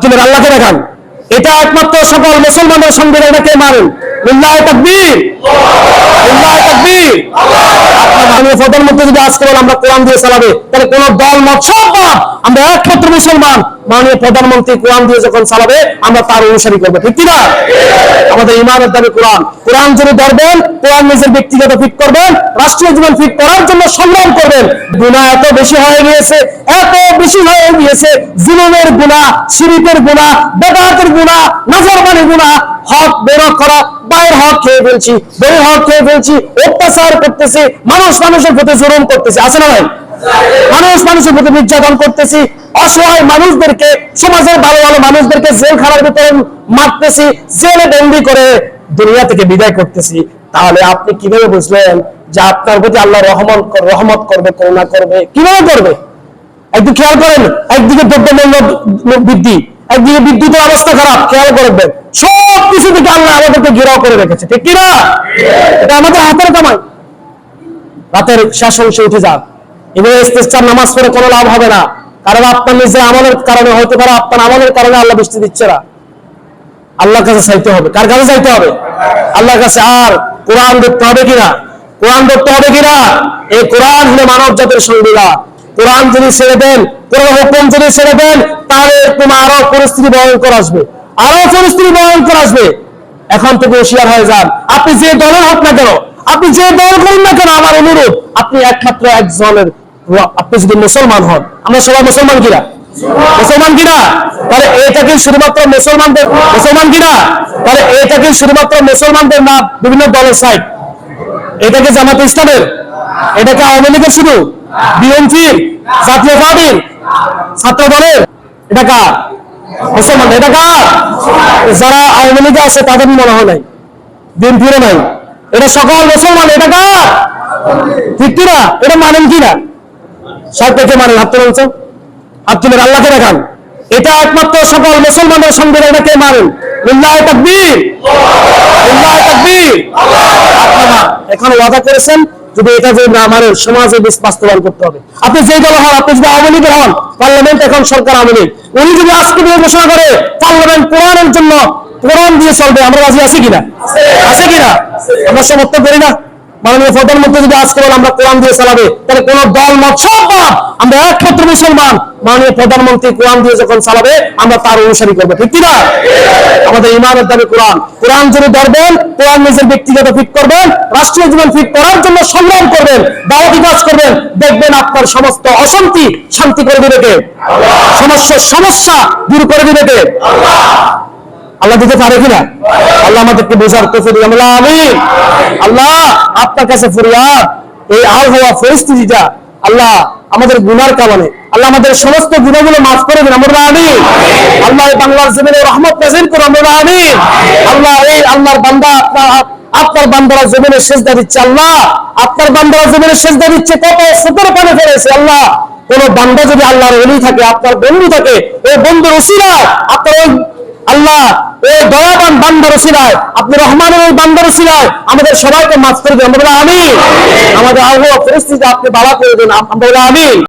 তুলে আল্লাহকে দেখান। এটা একমাত্র সকল মুসলমানদের সঙ্গে এটাকে মারেন যদি আমরা কোরআন দিয়ে চালাবে, তাহলে কোন দল, মত, সব আমরা একমাত্র মুসলমান। মাননীয় প্রধানমন্ত্রী কোরআন দিয়ে যখন চালাবে, আমরা তার অনুসারী করব। ঠিক কিনা? আমাদের ইমানের দাবি কোরআন। কোরআন যদি ধরবেন, কোরআন নিজের ব্যক্তিগত ফিট করবেন, রাষ্ট্রীয় জীবন ফিট করার জন্য সংগ্রাম করবেন। গুণা এত বেশি হয়ে গিয়েছে, এত বেশি হয়ে গিয়েছে, জুলুমের গুণা শিরিপের গুণা বেদাতের গুণা নজরবানি গুণা হক বের করা বাইরের হক খেয়ে ফেলছি বইয়ের হক খেয়ে ফেলছি, অত্যাচার করতেছি, মানুষ মানুষের প্রতি জুলুম করতেছি। আছে না ভাই? মানুষ মানুষের প্রতি নির্যাতন করতেছি, অসহায় মানুষদেরকে, সমাজের ভালো ভালো মানুষদেরকে জেলখানার ভিতরে মারতেছি, জেলে বন্দি করে দুনিয়া থেকে বিদায় করতেছি। তাহলে আপনি কীভাবে বুঝলেন যে আপনার প্রতি আল্লাহ রহমান রহমত করবে, করুণা করবে? কীভাবে করবে? একদিকে খেয়াল করেন, একদিকে দ্রব্যমূল্য বৃদ্ধি, একদিকে বিদ্যুতের অবস্থা খারাপ, খেয়াল করবেন। সব কিছু থেকে আল্লাহ আমাদেরকে ঘেরাও করে রেখেছে, ঠিক কিনা? এটা আমাদের হাতের কামাই। রাতের শেষ অংশে উঠে যান। ইস্তেস্তার নামাজ পড়ে কোনো লাভ হবে না। কারণ আপনার নিজে আমলের কারণে হতে পারে, আপনার আমলের কারণে আল্লাহ বৃষ্টি দিচ্ছে না। আল্লাহর কাছে চাইতে হবে। কার কাছে চাইতে হবে? আল্লাহর কাছে। আর কোরআন ধরতে হবে কিনা? কোরআন ধরতে হবে কিনা? এই কোরআন হলো মানব জাতির সংবিধান। কোরআন যদি ছেড়ে দেন কোরআন হুকুম যদি ছেড়ে দেন, তাহলে তোমার আরও পরিস্থিতি ভয়ঙ্কর আসবে। আরও পরিস্থিতি ভয়ঙ্কর আসবে। এখন থেকে হুঁশিয়ার হয়ে যান। আপনি যে দলের হোক না কেন আপনি যে দল করুন না কেন, আমার অনুরোধ, আপনি একমাত্র একজনের আপনি যদি মুসলমান হন, আমরা সবাই মুসলমান কিনা? মুসলমান কিনা? তাহলে এটা কি শুধুমাত্র মুসলমানদের মুসলমান কিনা? তাহলে এটা কি শুধুমাত্র মুসলমানদের না, বিভিন্ন দলের সাইড এটা কি জামাত ইসলামের? এটা কি আওয়ামী লীগের শুধু? বিএনপির জাতীয় পার্টির? ছাত্র দলের? এটা কার? মুসলমান। এটা কার? যারা আওয়ামী লীগে আছে, তাদের মনে হয় নাই। বিএনপিরও নাই। এটা সকল মুসলমান, এটা কার? ঠিক কিনা? এটা মানেন কিনা? সব থেকে মানেন, হাত তুলে বলছো হাত তুলে আল্লাহকে দেখান। এটা একমাত্র সকল মুসলমানের সঙ্গে এটাকে মানেন? লিল্লাহ তাকবীর। আপনারা এখন ওয়াদা করেছেন, যদি এটা যদি না মানেন, সমাজে বেশ বাস্তবায়ন করতে হবে। আপনি যে দল হন, আপনি যদি আওয়ামী লীগের হন, পার্লামেন্ট এখন সরকার আওয়ামী লীগ। উনি যদি আজকে ঘোষণা করে, পার্লামেন্ট কোরআনের জন্য কোরআন দিয়ে চলবে আমরা রাজি আছি কিনা? আছে। কিনা? আমরা সমর্থন করি না। মাননীয় প্রধানমন্ত্রী যদি আজকে বলে আমরা কোরআন দিয়ে চালাবে তাহলে কোন দল মত সব বাদ। আমরা একমাত্র মুসলমান। মাননীয় প্রধানমন্ত্রী কোরআন দিয়ে যখন চালাবে আমরা তার অনুসারী করব। ঠিক কিনা? আমাদের ইমানের দাবি কোরআন। কোরআন যদি ধরবেন কোরআন নিজের ব্যক্তিগত ফিট করবেন রাষ্ট্রীয় জীবন ফিট করার জন্য সংগ্রাম করবেন দাওয়াতি কাজ করবেন দেখবেন আপনার সমস্ত অশান্তি শান্তি করে দিবে কে? সমস্যার সমস্যা দূর করে দিবে কে? আল্লাহ দিতে পারে কিনা? আল্লাহ আমাদেরকে বোঝার তোফিক আমরা আমিন। আল্লাহ, আপনার কাছে ফরিয়াদ, এই আল হওয়া পরিস্থিতিটা আল্লাহ আমাদের গুনার কারণে, আল্লাহ আমাদের সমস্ত গুণাগুলো মাফ করে দিন। আমরা আমিন। আল্লাহ বাংলার জমিনে রহমত নাজির করে আমরা আমিন। আল্লাহ এই আল্লাহর বান্দা আপনার আপনার বান্দারা জমিনে সেজদা দিচ্ছে। আল্লাহ, আপনার বান্দারা জমিনে সেজদা দিচ্ছে। কত সুতোর পানে ফেলেছে। আল্লাহ, কোন বান্দা যদি আল্লাহর অলি থাকে, আপনার বন্ধু থাকে, এই বন্ধুর উসিলায় আপনার আল্লাহ ও দয়াবান বান্দর সিলায় আপনি রহমানের ওই বান্দর সিলায় আমাদের সবাইকে মাফ করে দেন। আমরা আমিন। আমাদের আবহাওয়া পরিস্থিতি আপনি বাড়া করে দেন। আমরা আমি